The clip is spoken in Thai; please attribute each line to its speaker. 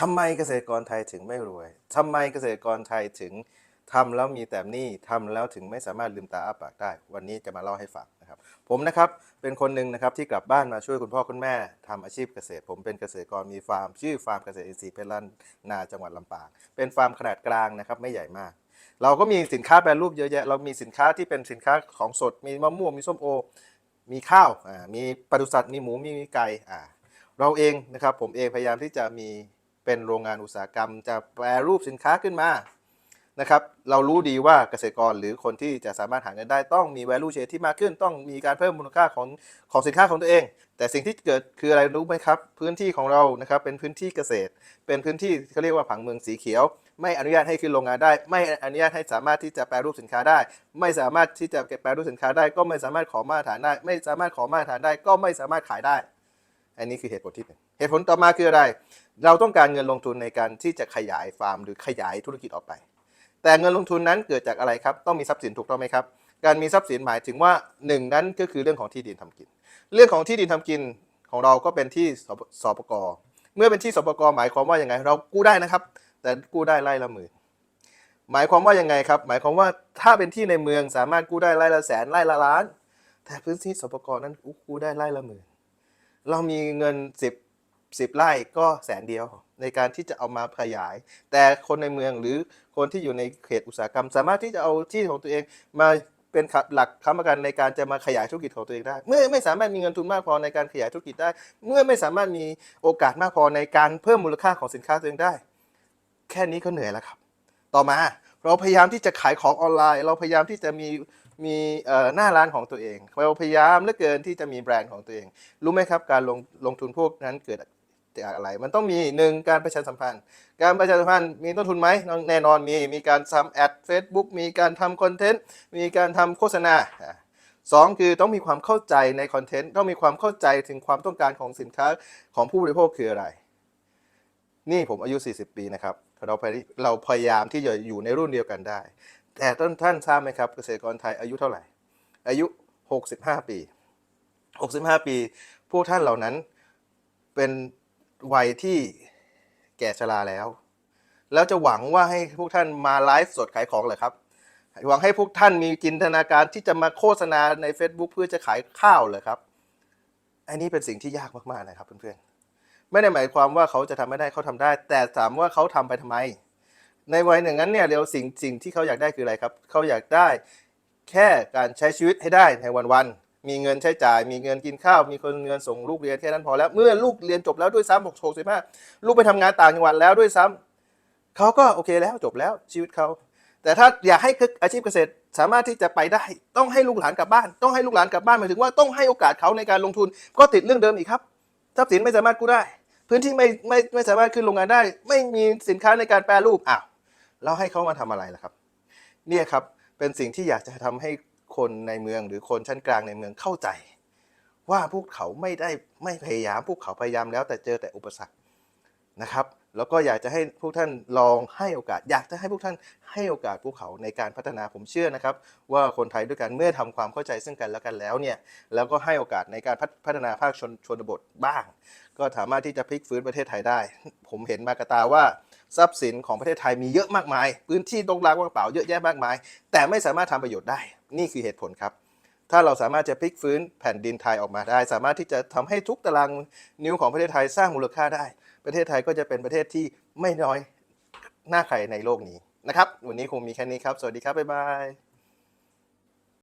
Speaker 1: ทำไมเกษตรกรไทยถึงไม่รวยทำไมเกษตรกรไทยถึงทำแล้วมีแต่หนี้ทำแล้วถึงไม่สามารถลืมตาอ้าปากได้ วันนี้จะมาเล่าให้ฟังนะครับ ผมนะครับเป็นคนหนึ่งนะครับที่กลับบ้านมาช่วยคุณพ่อคุณแม่ทำอาชีพเกษตร ผมเป็นเกษตรกรมีฟาร์ม ชื่อฟาร์มเกษตรอินทรีย์เพชรล้านนาจังหวัดลำปาง เป็นฟาร์มขนาดกลางนะครับไม่ใหญ่มาก เราก็มีสินค้าแปรรูปเยอะแยะ เรามีสินค้าที่เป็นสินค้าของสด มีมะม่วงมีส้มโอ มีข้าวอ่ามีปศุสัตว์มีหมูมีไก่อ่าเราเองนะครับผมเองพยายามที่จะมี เป็นโรงงานอุตสาหกรรม จะแปรรูปสินค้าขึ้นมานะครับเรารู้ดีว่าเกษตรกรหรือคนที่จะสามารถหาเงินได้ต้องมี value chain ที่มากขึ้น ต้องมีการเพิ่มมูลค่าของของสินค้าของตัวเอง แต่สิ่งที่เกิดคืออะไรรู้ไหมครับ พื้นที่ของเรานะครับเป็นพื้นที่เกษตร เป็นพื้นที่เขาเรียกว่าผังเมืองสีเขียว ไม่อนุญาตให้ขึ้นโรงงานได้ ไม่อนุญาตให้สามารถที่จะแปรรูปสินค้าได้ ไม่สามารถที่จะแปรรูปสินค้าได้ ก็ไม่สามารถขอมาตรฐานได้ ไม่สามารถขอมาตรฐานได้ ก็ไม่สามารถขายได้ อันนี้คือเหตุผลที่หนึ่งเหตุผลต่อมาคืออะไร เราต้องการเงินลงทุนในการที่จะขยายฟาร์ม หรือขยายธุรกิจออกไป แต่เงินลงทุนนั้นเกิดจากอะไรครับ ต้องมีทรัพย์สินถูกต้องไหมครับ การมีทรัพย์สินหมายถึงว่าหนึ่งนั้นก็คือเรื่องของที่ดินทำกิน เรื่องของที่ดินทำกินของเราก็เป็นที่สปสปกเมื่อเป็นที่สปกหมายความว่าอยังไง เรากู้ได้นะครับ แต่กู้ได้ไร่ละหมื่นหมายความว่ายังไงครับ หมายความว่าถ้าเป็นที่ในเมืองสามารถกู้ได้ไร่ละแสนไร่ละล้าน แต่พื้นที่สปกนั้นกู้ได้ไร่ละหมื่น เรามีเงินสิบสิบไร่ก็แสนเดียว ในการที่จะเอามาขยาย แต่คนในเมืองหรือคนที่อยู่ในเขตอุตสาหกรรม สามารถที่จะเอาที่ของตัวเองมาเป็นหลักค้ำประกันในการจะมาขยายธุรกิจของตัวเองได้ เมื่อไม่สามารถมีเงินทุนมากพอในการขยายธุรกิจได้ เมื่อไม่สามารถมีโอกาสมากพอในการเพิ่มมูลค่าของสินค้าตัวเองได้ แค่นี้ก็เหนื่อยแล้วครับ ต่อมาเราพยายามที่จะขายของออนไลน์ เราพยายามที่จะมี มีหน้าร้านของตัวเองเราพยายามเหลือเกินที่จะมีแบรนด์ของตัวเอง รู้ไหมครับ การลงลงทุนพวกนั้นเกิดจากอะไร มันต้องมีหนึ่งการประชาสัมพันธ์ การประชาสัมพันธ์มีต้นทุนไหมแน่นอนมีมีการทำแอดเฟซบุ๊กมีการทำคอนเทนต์มีการทำโฆษณาสองคือต้องมีความเข้าใจในคอนเทนต์ต้องมีความเข้าใจถึงความต้องการของสินค้าของผู้บริโภคคืออะไร นี่ผมอายุ 40 ปีนะครับเราเราพยายามที่จะอยู่ในรุ่นเดียวกันได้ แต่ท่านท่านทราบไหมครับ เกษตรกรไทยอายุเท่าไหร่ อายุ 65 ปี 65 ปี พวกท่านเหล่านั้นเป็นวัยที่แก่ชราแล้ว แล้วจะหวังว่าให้พวกท่านมาไลฟ์สดขายของเหรอครับ หวังให้พวกท่านมีจินตนาการที่จะมาโฆษณาใน Facebook เพื่อจะขายข้าวเหรอครับ อันนี้เป็นสิ่งที่ยากมากๆนะครับเพื่อนๆ ไม่ได้หมายความว่าเขาจะทำไม่ได้เขาทำได้ แต่ถามว่าเขาทำไปทำไม ในวัยหนึ่งนั้นเนี่ยเดี๋ยวสิ่งสิ่งที่เขาอยากได้คืออะไรครับ เขาอยากได้แค่การใช้ชีวิตให้ได้ในวันๆมีเงินใช้จ่าย มีเงินกินข้าว มีคนเงินส่งลูกเรียนแค่นั้นพอแล้ว เมื่อลูกเรียนจบแล้วด้วยซ้ำหกสิบห้าลูกไปทำงานต่างจังหวัดแล้วด้วยซ้ำเขาก็โอเคแล้วจบแล้วชีวิตเขาแต่ถ้าอยากให้อาชีพเกษตรสามารถที่จะไปได้ต้องให้ลูกหลานกลับบ้าน ต้องให้ลูกหลานกลับบ้านหมายถึงว่าต้องให้โอกาสเขาในการลงทุน ก็ติดเรื่องเดิมอีกครับทรัพย์สินไม่สามารถกู้ได้ พื้นที่ไม่ไม่ไม่สามารถขึ้นโรงงานได้ ไม่มีสินค้าในการแปรรูปอ้าว แล้วให้เขามาทำอะไรล่ะครับ เนี่ยครับเป็นสิ่งที่อยากจะทำให้คนในเมืองหรือคนชั้นกลางในเมืองเข้าใจ ว่าพวกเขาไม่ได้ไม่พยายามพวกเขาพยายามแล้วแต่เจอแต่อุปสรรคนะครับ แล้วก็อยากจะให้พวกท่านลองให้โอกาส อยากจะให้พวกท่านให้โอกาสพวกเขาในการพัฒนาผมเชื่อนะครับ ว่าคนไทยด้วยกันเมื่อทำความเข้าใจซึ่งกันและกันแล้วเนี่ยแล้วก็ให้โอกาสในการพัฒพัฒนาภาคชนชนบทบ้าง ก็สามารถที่จะพลิกฟื้นประเทศไทยได้ ผมเห็นมากระตาว่า ทรัพย์สินของประเทศไทยมีเยอะมากมาย พื้นที่ตรงกลางว่างเปล่าเยอะแยะมากมาย แต่ไม่สามารถทำประโยชน์ได้ นี่คือเหตุผลครับ ถ้าเราสามารถจะพลิกฟื้นแผ่นดินไทยออกมาได้ สามารถที่จะทำให้ทุกตารางนิ้วของประเทศไทยสร้างมูลค่าได้ ประเทศไทยก็จะเป็นประเทศที่ไม่น้อยหน้าใครในโลกนี้นะครับ วันนี้คงมีแค่นี้ครับ สวัสดีครับบ๊ายบาย